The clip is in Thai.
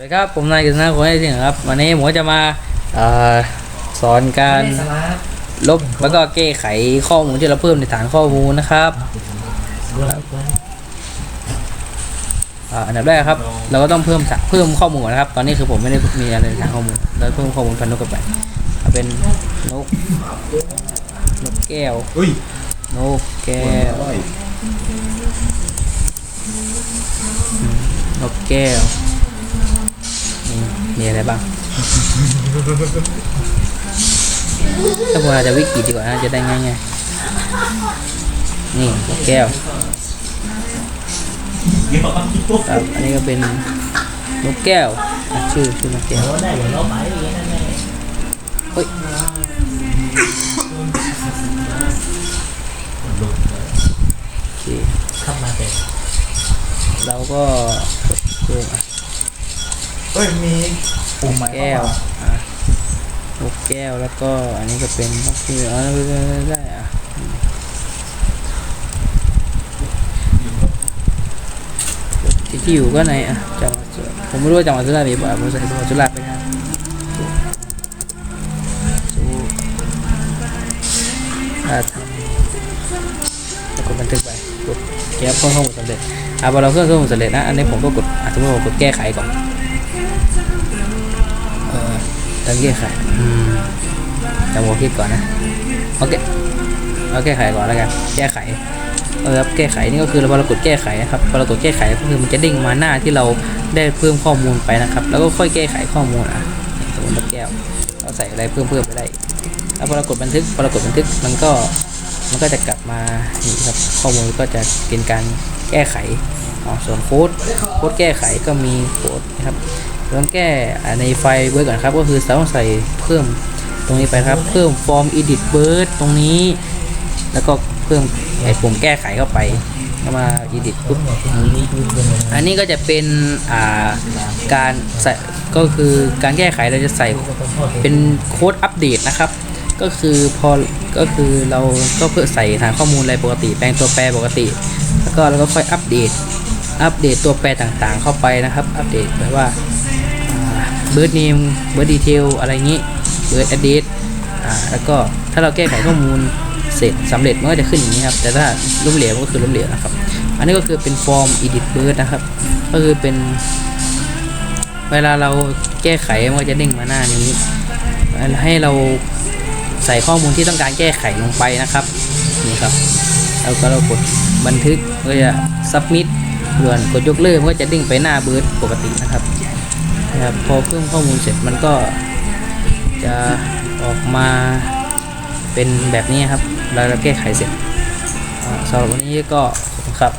สวัสดีครับผมนายกฤษณะคนให้ถึงครับ วันนี้ผมก็จะมาเอ่อสอนการลบแล้วก็แก้ไขข้อมูลที่เราเพิ่มในฐานข้อมูลนะครับอ่าอันดับแรกครับ เราก็ต้องเพิ่มฐานเพิ่มข้อมูลก่อนนะครับ ตอนนี้คือผมไม่ได้มีอะไรในฐานข้อมูลเราเพิ่มข้อมูลพันนกกันไปเอาเป็นนกนกแก้วอุ้ยนกแก้วนกแก้วนี่ มีอะไรบ้าง ถ้าพวกเราจะวิกิดีกว่านะจะได้ง่ายๆนี่แก้วครับอันนี้ก็เป็นนกแก้วชื่อชื่อนกแก้วเดี๋ยวเราไปอย่างนั้นแหละเฮ้ยโอเคขับมาเป็นเราก็เพิ่ม อะเฮ้ยมีปุ่มใหม่แก้วอะนกแก้วแล้วก็อันนี้ก็เป็นนกที่อ๋อได้ได้ได้อะที่ที่อยู่ก็ในอะจังหวัดสุราษฎร์ผมไม่รู้ว่าจังหวัดสุราษฎร์มีป่ะผมใส่จังหวัดสุราษฎร์ไปนะสุราษฎร์ธานีแล้วกดบันทึกไปกดแก้เพิ่มข้อมูลสำเร็จอะพอเราเพิ่มข้อมูลสำเร็จนะอันนี้ผมก็กดอะสมมติผมกดแก้ไขก่อน ตั้งแก้ไขอืมจำหัวคิดก่อนนะโอเคเอาแก้ไขก่อนแล้วกันแก้ไขเออครับแก้ไขนี่ก็คือเราพอเรากดแก้ไขนะครับพอเรากดแก้ไขก็คือมันจะเด้งมาหน้าที่เราได้เพิ่มข้อมูลไปนะครับ แล้วก็ค่อยแก้ไขข้อมูลอะสมมติเราแก้วเราใส่อะไรเพิ่มเพิ่มไปได้แล้วพอเรากดบันทึกพอเรากดบันทึกมันก็มันก็จะกลับมานี่ครับข้อมูลก็จะเป็นการแก้ไขอ๋อส่วนโค้ดโค้ดแก้ไขก็มีโค้ดนะครับ ต้องแก้ในไฟเบิร์ดก่อนครับ ก็คือต้องใส่เพิ่มตรงนี้ไปครับ เพิ่มฟอร์ม edit bird ตรงนี้ แล้วก็เพิ่มไอ้ปุ่มแก้ไขเข้าไปก็มา edit ปุ๊บอันนี้ก็จะเป็นอ่าการใส่ก็คือการแก้ไขเราจะใส่เป็นโค้ดอัปเดตนะครับ ก็คือพอก็คือเราก็เพื่อใส่ฐานข้อมูลอะไรปกติ แปลงตัวแปรปกติ แล้วก็เราก็ค่อยอัปเดตอัปเดตตัวแปรต่างๆ เข้าไปนะครับ อัปเดตแบบว่า เบิร์ดเนมเบิร์ดดีเทลอะไรงี้เบิร์ดอดเดตอ่าแล้วก็ถ้าเราแก้ไขข้อมูลเสร็จสำเร็จมันก็จะขึ้นอย่างนี้ครับ แต่ถ้าล้มเหลวมันก็คือล้มเหลวนะครับ อันนี้ก็คือเป็นฟอร์ม edit bird นะครับ ก็คือเป็น เวลาเราแก้ไขมันก็จะเด้งมาหน้านี้ ให้เราใส่ข้อมูลที่ต้องการแก้ไขลงไปนะครับนี่ครับแล้วก็เรากดบันทึกก็จะ submit ส่วนกดยกเลิกมันก็จะเด้งไปหน้าเบิร์ดปกตินะครับ นะครับพอเพิ่มข้อมูลเสร็จมันก็จะออกมาเป็นแบบนี้ครับเราแก้ไขเสร็จสำหรับวันนี้ก็ขอบคุณครับ